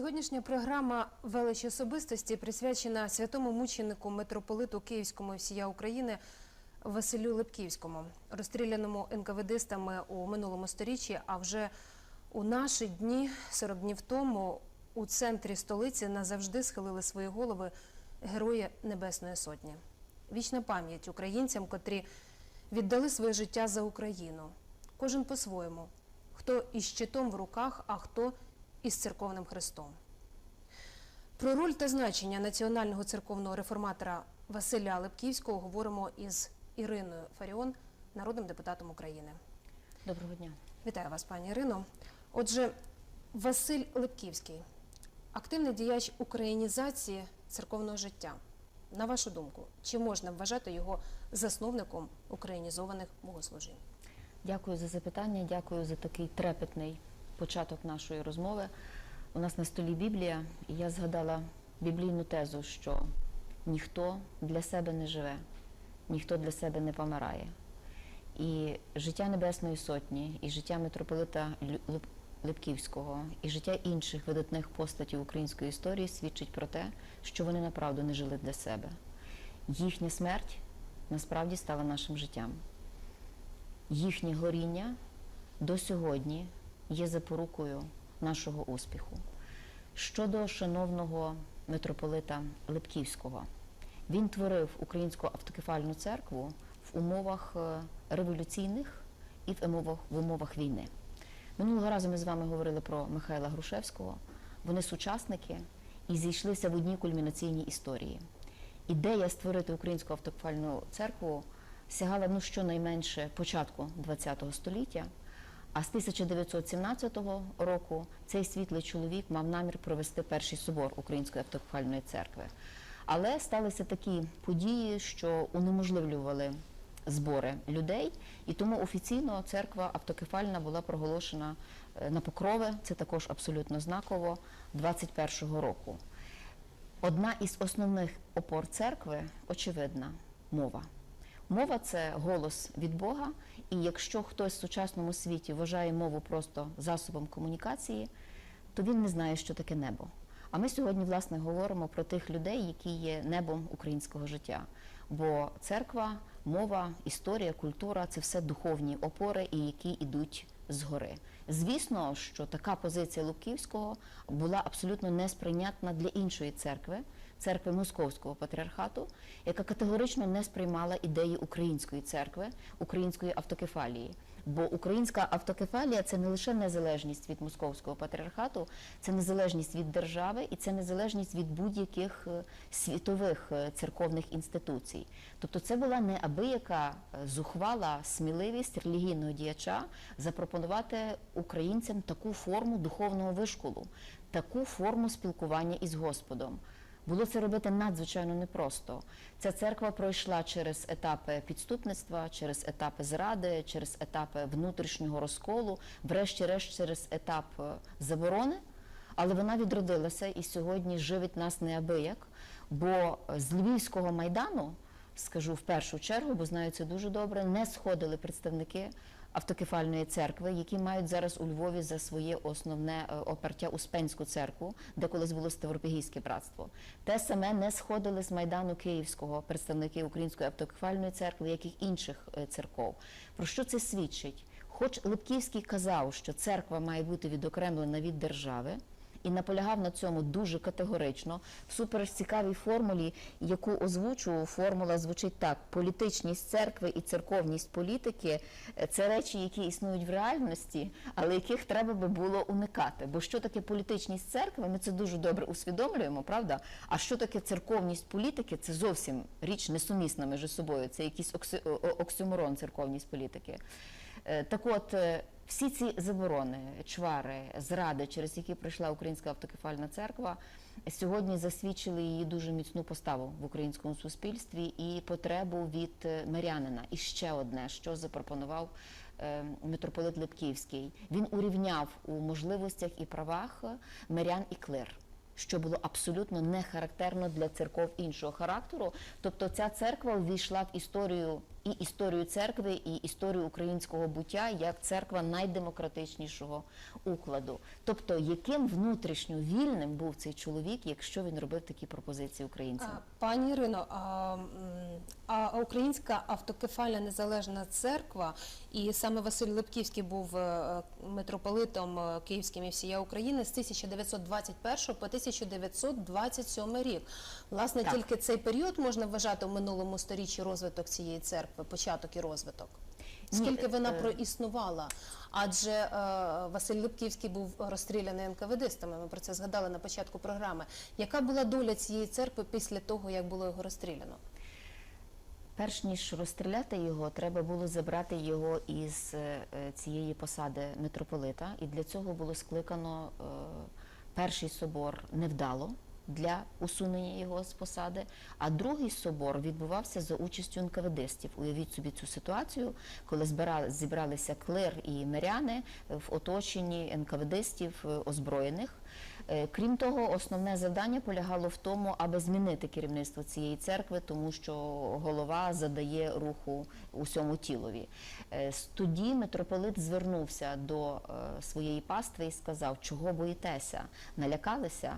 Сьогоднішня програма велич особистості присвячена святому мученику митрополиту Київському всія України Василю Липківському, розстріляному НКВДстами у минулому сторіччі. А вже у наші дні, 40 днів тому, у центрі столиці назавжди схилили свої голови герої Небесної Сотні. Вічна пам'ять українцям, котрі віддали своє життя за Україну. Кожен по-своєму, хто із щитом в руках, а хто із церковним хрестом. Про роль та значення національного церковного реформатора Василя Липківського говоримо із Іриною Фаріон, народним депутатом України. Доброго дня. Вітаю вас, пані Ірино. Отже, Василь Липківський, активний діяч українізації церковного життя. На вашу думку, чи можна вважати його засновником українізованих богослужінь? Дякую за запитання, дякую за такий трепетний початок нашої розмови. У нас на столі Біблія, і я згадала біблійну тезу, що ніхто для себе не живе, ніхто для себе не помирає. І життя Небесної Сотні, і життя митрополита Липківського, і життя інших видатних постатів української історії свідчить про те, що вони направду не жили для себе. Їхня смерть насправді стала нашим життям. Їхнє горіння до сьогодні є запорукою нашого успіху. Щодо шановного митрополита Липківського, він творив українську автокефальну церкву в умовах е, революційних і в умовах, в умовах війни. Минулого разу ми з вами говорили про Михайла Грушевського. Вони сучасники і зійшлися в одній кульмінаційній історії. Ідея створити українську автокефальну церкву сягала ну щонайменше початку ХХ століття. А з 1917 року цей світлий чоловік мав намір провести перший собор Української автокефальної церкви. Але сталися такі події, що унеможливлювали збори людей, і тому офіційно церква автокефальна була проголошена е, на покрови. Це також абсолютно знаково 21-го року. Одна із основних опор церкви очевидна мова. Мова це голос від Бога, і якщо хтось в сучасному світі вважає мову просто засобом комунікації, то він не знає, що таке небо. А ми сьогодні, власне, говоримо про тих людей, які є небом українського життя. Бо церква, мова, історія, культура це все духовні опори, і які йдуть згори. Звісно, що така позиція Лубківського була абсолютно несприйнятна для іншої церкви, церкви Московського патріархату, яка категорично не сприймала ідеї української церкви, української автокефалії. Бо українська автокефалія це не лише незалежність від московського патріархату, це незалежність від держави і це незалежність від будь-яких е, світових е, церковних інституцій. Тобто це була неабияка е, зухвала сміливість релігійного діяча запропонувати українцям таку форму духовного вишколу, таку форму спілкування із Господом. Було це робити надзвичайно непросто. Ця церква пройшла через етапи підступництва, через етапи зради, через етапи внутрішнього розколу, врешті-решт через етап е, заборони. Але вона відродилася і сьогодні живить нас неабияк. Бо з Львівського майдану, скажу в першу чергу, бо знаю це дуже добре, не сходили представники автокефальної церкви, які мають зараз у Львові за своє основне е, опертя Успенську церкву, де колись було Ставропігійське братство. Те саме не сходили з майдану Київського представники Української автокефальної церкви, як і інших е, церков. Про що це свідчить? Хоч Липківський казав, що церква має бути відокремлена від держави. І наполягав на цьому дуже категорично, всупереч цікавій формулі, яку озвучував, формула звучить так: політичність церкви і церковність політики це речі, які існують в реальності, але яких треба би було уникати. Бо що таке політичність церкви? Ми це дуже добре усвідомлюємо, правда? А що таке церковність політики? Це зовсім річ несумісна між собою. Це якийсь оксюморон церковність політики. Е, Так от, е, всі ці заборони, чвари, зради, через які прийшла Українська автокефальна церква, сьогодні засвідчили її дуже міцну поставу в українському суспільстві і потребу від е, мирянина. І ще одне, що запропонував е, митрополит Липківський. Він урівняв у можливостях і правах мирян і клир. Що було абсолютно не характерно для церков іншого характеру. Тобто ця церква увійшла в історію і історію церкви, і історію українського буття як церква найдемократичнішого укладу. Тобто, яким внутрішньо вільним був цей чоловік, якщо він робив такі пропозиції українцям? Пані Ірино, а, а Українська автокефальна незалежна церква, і саме Василь Липківський був е, митрополитом е, Київським і всія України з 1921 по 1927 рік. Власне, Так. тільки цей період можна вважати в минулому сторіччі розвиток цієї церкви, початок і розвиток. Ні, Скільки вона е, проіснувала? Адже е, Василь Липківський був розстріляний НКВДистами. Ми про це згадали на початку програми. Яка була доля цієї церкви після того, як було його розстріляно? Перш ніж розстріляти його, треба було забрати його із е, цієї посади митрополита, і для цього було скликано е, перший собор невдало для усунення його з посади. А другий собор відбувався за участю НКВДстів. Уявіть собі цю ситуацію, коли збирали, зібралися клир і миряни в оточенні НКВДистів е, озброєних. Е, Крім того, основне завдання полягало в тому, аби змінити керівництво цієї церкви, тому що голова задає руху усьому тілові. Е, Тоді митрополит звернувся до е, своєї пастви і сказав, чого боїтеся, налякалися.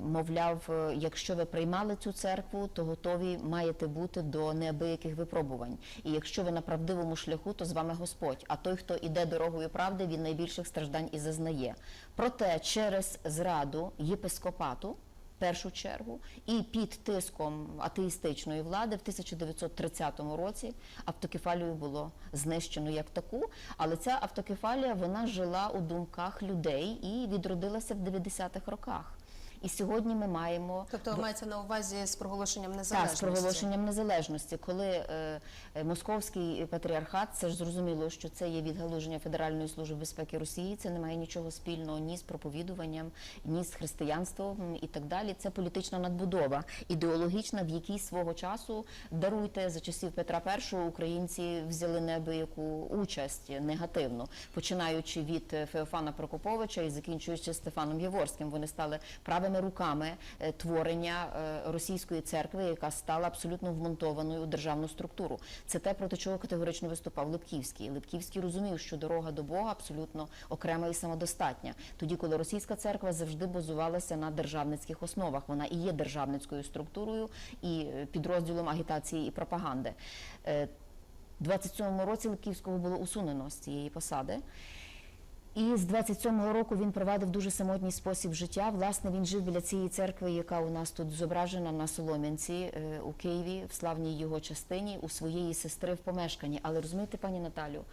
Мовляв, якщо ви приймали цю церкву, то готові маєте бути до неабияких випробувань. І якщо ви на правдивому шляху, то з вами Господь. А той, хто іде дорогою правди, він найбільших страждань і зазнає. Проте через зраду єпископату. Першу чергу і під тиском атеїстичної влади в 1930 році автокефалію було знищено як таку. Але ця автокефалія вона жила у думках людей і відродилася в 90-х роках. І сьогодні ми маємо Тобто мається на увазі з проголошенням так, з проголошенням незалежності, коли е, е, московський патріархат, це ж зрозуміло, що це є відгалуження Федеральної служби безпеки Росії. Це не має нічого спільного ні з проповідуванням, ні з християнством і так далі. Це політична надбудова, ідеологічна, в якій свого часу даруйте за часів Петра І українці взяли неабияку участь негативну, починаючи від Феофана Прокоповича і закінчуючи Стефаном Єворським. Вони стали правими руками е, творення е, російської церкви, яка стала абсолютно вмонтованою у державну структуру. Це те, проти чого категорично виступав Липківський. Липківський розумів, що дорога до Бога абсолютно окрема і самодостатня. Тоді, коли російська церква завжди базувалася на державницьких основах, вона і є державницькою структурою і е, підрозділом агітації і пропаганди. В 27-му році Липківського було усунено з цієї посади. І з 27-го року він провадив дуже самотній спосіб життя. Власне, він жив біля цієї церкви, яка у нас тут зображена на Солом'янці е, у Києві, в славній його частині, у своєї сестри в помешканні. Але розумієте, пані Наталю,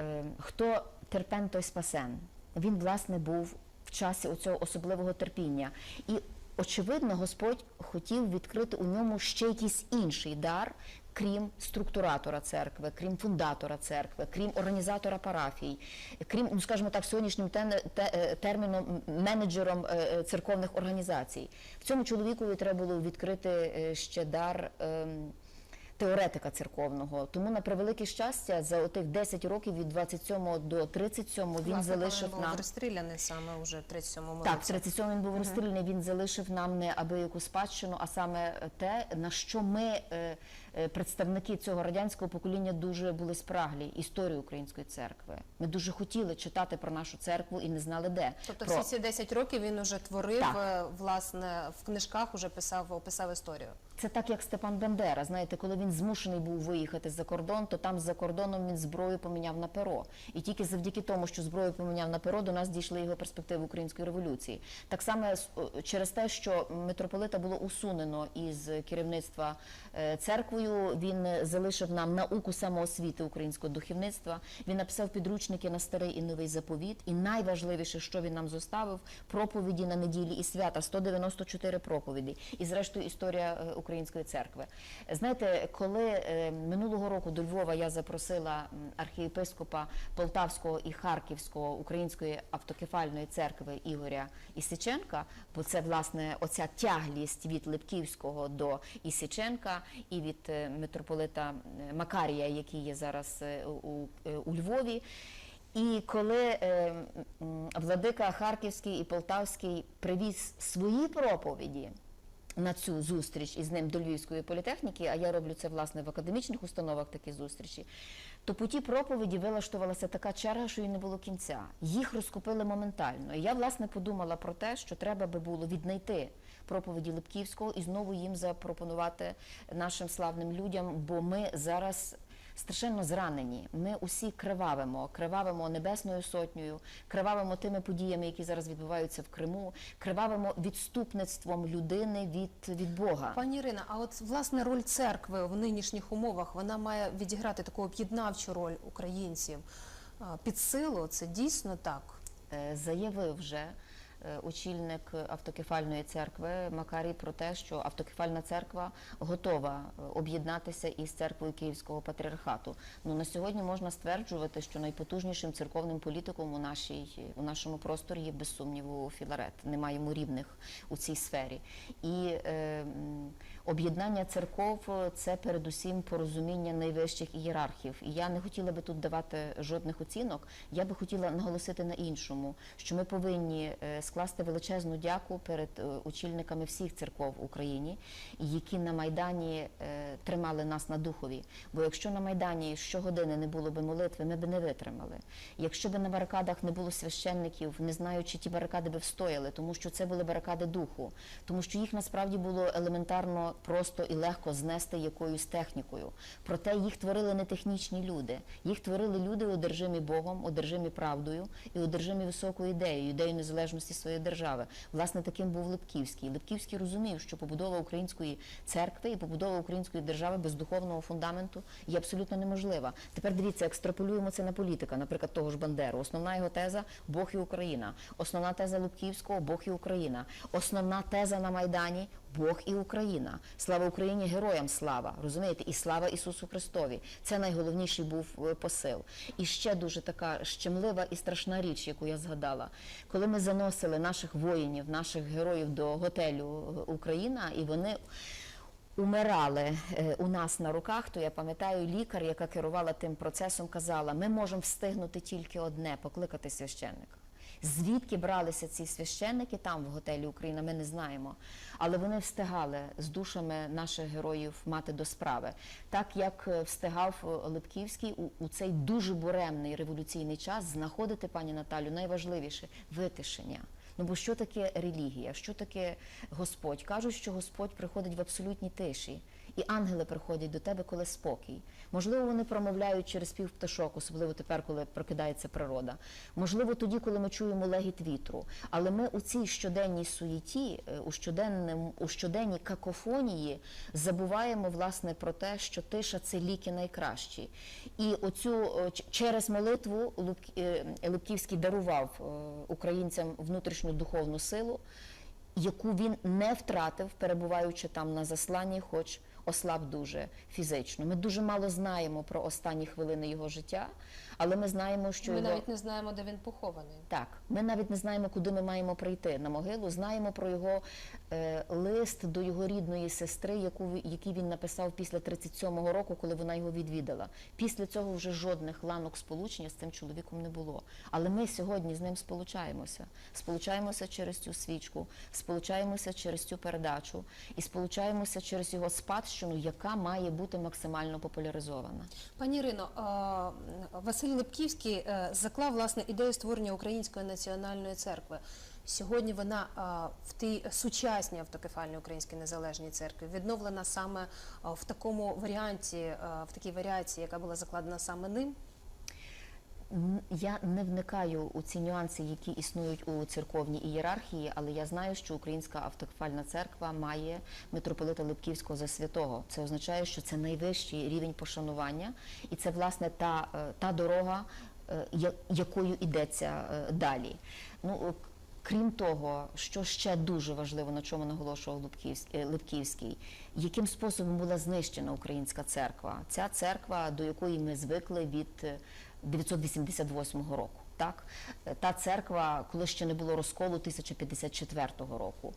е, хто терпен, той спасен. Він, власне, був в часі оцього особливого терпіння. І, очевидно, Господь хотів відкрити у ньому ще якийсь інший дар, крім структуратора церкви, крім фундатора церкви, крім організатора парафій, крім, ну скажімо так, сьогоднішнім те- е, терміном менеджером е, е, церковних організацій. В цьому чоловікові треба було відкрити ще дар. ем, теоретика церковного. Тому на превелике щастя, за отих 10 років від 27 до 37 він Власне, залишив він був нам розстріляний саме уже в 37-му так, в році. 37 він був розстріляний. Він залишив нам не абияку спадщину, а саме те, на що ми, представники цього радянського покоління, дуже були спраглі історію української церкви. Ми дуже хотіли читати про нашу церкву і не знали де. Тобто Про- всі ці 10 років він уже творив, Так. е, власне, в книжках уже писав, описав історію. Це так, як Степан Бендера. Знаєте, коли він змушений був виїхати за кордон, то там за кордоном він зброю поміняв на перо. І тільки завдяки тому, що зброю поміняв на перо, до нас дійшли його перспективи української революції. Так само через те, що митрополита було усунено із керівництва е, церквою, він е, залишив нам науку самоосвіти українського духовництва. Він написав підручники на старий і новий заповіт. І найважливіше, що він нам зоставив, проповіді на неділі і свята 194 проповіді. І зрештою історія е, української церкви. Знаєте, коли е, минулого року до Львова я запросила архієпископа Полтавського і Харківського української автокефальної церкви Ігоря Ісиченка, бо це власне оця тяглість від Липківського до Ісиченка і від митрополита е, Макарія, який є зараз е, у, е, у Львові. І коли владика Харківський і Полтавський привіз свої проповіді, на цю зустріч із ним до Львівської політехніки, а я роблю це власне в академічних установах такі зустрічі. То по тій проповіді вилаштувалася така черга, що їй не було кінця. Їх розкупили моментально. І я власне подумала про те, що треба би було віднайти проповіді Липківського і знову їм запропонувати нашим славним людям, бо ми зараз. Страшенно зранені. Ми усі кривавимо, кривавимо небесною сотнею, кривавимо тими подіями, які зараз відбуваються в Криму, кривавимо відступництвом людини від, від Бога. Пані Ірина, а от власне роль церкви в нинішніх умовах вона має відіграти таку об'єднавчу роль українців під силу. Це дійсно так. Е, заявив вже очільник автокефальної церкви Макарій про те, що автокефальна церква готова е, об'єднатися із церквою Київського патріархату. Ну на сьогодні можна стверджувати, що найпотужнішим церковним політиком у нашій у нашому просторі є без сумніву Філарет. Немає йому рівних у цій сфері. І е, об'єднання церков е, це передусім порозуміння найвищих ієрархів. І я не хотіла би тут давати жодних оцінок. Я би хотіла наголосити на іншому, що ми повинні е, скласти величезну дяку перед е, очільниками всіх церков в Україні, які на майдані тримали нас на духові. Бо якщо на майдані щогодини не було би молитви, ми б не витримали. Якщо б на барикадах не було священників, не знаю, чи ті барикади би встояли, тому що це були барикади духу, тому що їх насправді було елементарно просто і легко знести якоюсь технікою. Проте їх творили не технічні люди, їх творили люди, одержимі Богом, одержимі правдою і одержимі високою ідеєю, ідеєю незалежності своєї держави. Власне, таким був Липківський. Липківський розумів, що побудова української церкви і побудова української держави без духовного фундаменту є абсолютно неможлива. Тепер дивіться, екстраполюємо це на політика, наприклад, того ж Бандеру. Основна його теза Бог і Україна. Основна теза Липківського Бог і Україна. Основна теза на Майдані Бог і Україна. Слава Україні, героям слава. Розумієте, і слава Ісусу Христові. Це найголовніший був е, посил. І ще дуже така щемлива і страшна річ, яку я згадала. Коли ми заносили наших воїнів, наших героїв до готелю е, Україна, і вони умирали е, у нас на руках, то я пам'ятаю, лікар, яка керувала тим процесом, казала: ми можемо встигнути тільки одне покликати священника. Звідки бралися ці священники там в готелі Україна, ми не знаємо. Але вони встигали з душами наших героїв мати до справи, так як е, встигав е, Липківський у, у цей дуже буремний революційний час знаходити пані Наталю найважливіше витишення. Ну бо що таке релігія? Що таке Господь? Кажуть, що Господь приходить в абсолютній тиші, і ангели приходять до тебе, коли спокій. Можливо, вони промовляють через пів пташок, особливо тепер, коли прокидається природа. Можливо, тоді, коли ми чуємо легіт вітру. Але ми у цій щоденній суєті, е, у щоденному, у щоденній какофонії забуваємо власне про те, що тиша це ліки найкращі. І оцю через молитву Лубк- е, дарував е, українцям внутрішню духовну силу, яку він не втратив, перебуваючи там на засланні, хоч ослаб дуже фізично. Ми дуже мало знаємо про останні хвилини його життя, але ми знаємо, що Ми його... навіть не знаємо, де він похований. Так, ми навіть не знаємо, куди ми маємо прийти на могилу. Знаємо про його лист до його рідної сестри, яку який він написав після 37-го року, коли вона його відвідала. Після цього вже жодних ланок сполучення з цим чоловіком не було. Але ми сьогодні з ним сполучаємося. Сполучаємося через цю свічку, сполучаємося через цю передачу і сполучаємося через його спадщину, яка має бути максимально популяризована. Пані Ірино, Василь Липківський е, заклав власне ідею створення Української національної церкви. Сьогодні вона в тій сучасній автокефальній українській незалежній церкві відновлена саме в такому варіанті, в такій варіації, яка була закладена саме ним. Я не вникаю у ці нюанси, які існують у церковній ієрархії, але я знаю, що Українська автокефальна церква має митрополита Липківського за святого. Це означає, що це найвищий рівень пошанування, і це власне та, е, та дорога, е, якою йдеться е, далі. Ну, Крім того, що ще дуже важливо, на чому наголошував е, Липківський, яким способом була знищена українська церква? Ця церква, до якої ми звикли від е, 988 року. Так, Е, та церква, коли ще не було розколу 1054 року.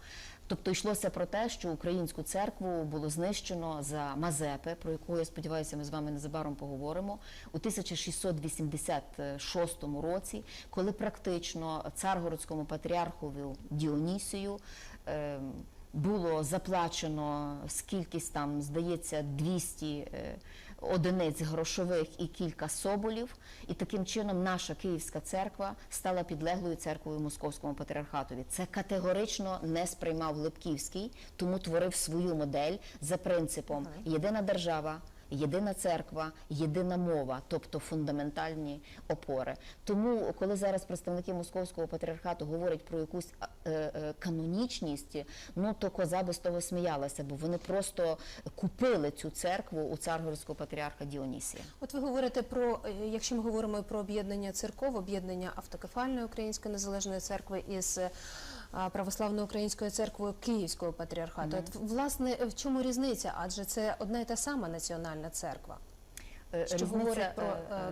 Тобто йшлося про те, що українську церкву було знищено за Мазепи, про яку я сподіваюся, ми з вами незабаром поговоримо, у 1686 році, коли практично царгородському патріархові Діонісію. ем, було заплачено скількись там, здається, 200 е, одиниць грошових і кілька соболів, і таким чином наша Київська церква стала підлеглою церквою Московському патріархатові. Це категорично не сприймав Липківський, тому творив свою модель за принципом єдина держава. Єдина церква, єдина мова, тобто фундаментальні опори. Тому, коли зараз представники московського патріархату говорять про якусь е, е, канонічність, ну то коза з того сміялася, бо вони просто купили цю церкву у царгородського патріарха Діонісія. От ви говорите про, е, якщо ми говоримо про об'єднання церков, об'єднання автокефальної української незалежної церкви із православною українською церквою Київського патріархату. От, власне, в чому різниця? Адже це одна і та сама національна церква. Е, Що говорить про е, е,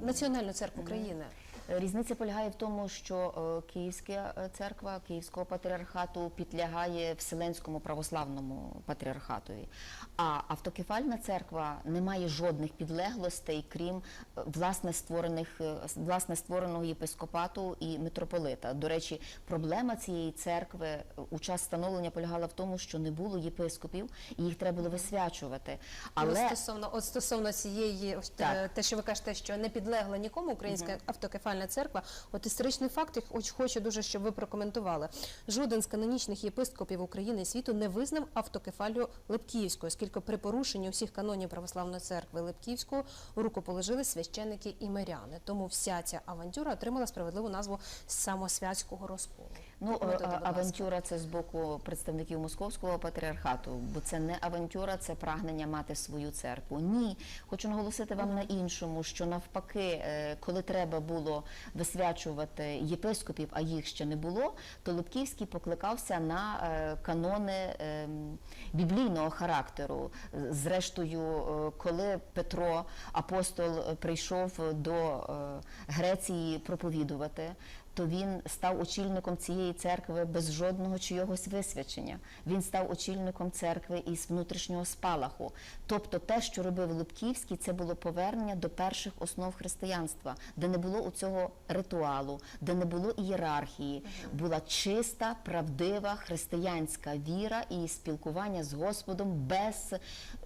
національну церкву країни? Різниця полягає в тому, що е, Київська е, церква Київського патріархату підлягає Вселенському православному патріархатові. А автокефальна церква не має жодних підлеглостей, крім е, власне створених е, власне створеного єпископату і митрополита. До речі, проблема цієї церкви е, у час становлення полягала в тому, що не було єпископів, і їх треба було висвячувати. Але Але стосовно от стосовно цієї Так. е, те, що ви кажете, що не підлегла нікому українська автокефальна церква. От історичний факт, я хоч хочу дуже, щоб ви прокоментували. Жоден з канонічних єпископів України і світу не визнав автокефалію Липківською, оскільки при порушенні усіх канонів православної церкви Лепківського рукоположили священики і миряни. Тому вся ця авантюра отримала справедливу назву самосвятського розколу. Ну, ласка. авантюра це з боку представників московського патріархату, бо це не авантюра, це прагнення мати свою церкву. Ні, хочу наголосити вам на іншому, що навпаки, е, коли треба було висвячувати єпископів, а їх ще не було, то Лубківський покликався на е, канони ем, біблійного характеру. Зрештою, е, коли Петро апостол е, прийшов до е, Греції проповідувати то він став очільником цієї церкви без жодного чийогось висвячення. Він став очільником церкви із внутрішнього спалаху. Тобто, те, що робив Лубківський, це було повернення до перших основ християнства, де не було у цього ритуалу, де не було ієрархії, була чиста, правдива християнська віра і спілкування з Господом без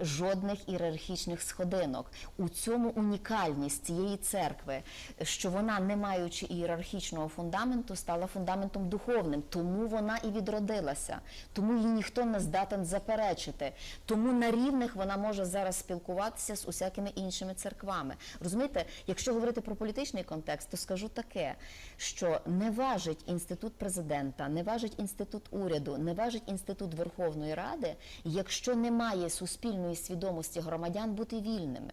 жодних ієрархічних сходинок. У цьому унікальність цієї церкви, що вона, не маючи ієрархічного фундаменту, стала фундаментом духовним. Тому вона і відродилася, тому її ніхто не здатен заперечити. Тому на рівних вона може зараз спілкуватися з усякими іншими церквами. Розумієте, якщо говорити про політичний контекст, то скажу таке, що не важить інститут президента, не важить інститут уряду, не важить інститут Верховної Ради, якщо немає суспільної свідомості громадян бути вільними.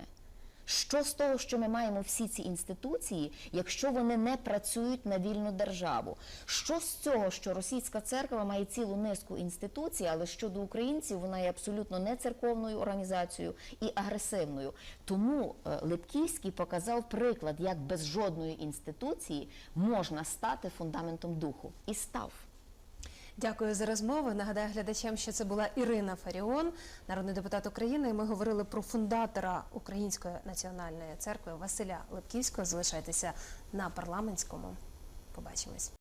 Що з того, що ми маємо всі ці інституції, якщо вони не працюють на вільну державу? Що з цього, що російська церква має цілу низку інституцій, але щодо українців вона є абсолютно не церковною організацією і агресивною? Тому е, Липківський показав приклад, як без жодної інституції можна стати фундаментом духу, і став. Дякую за розмову. Нагадаю глядачам, що це була Ірина Фаріон, народний депутат України. Ми говорили про фундатора Української національної церкви Василя Лепківського. Залишайтеся на парламентському. Побачимось.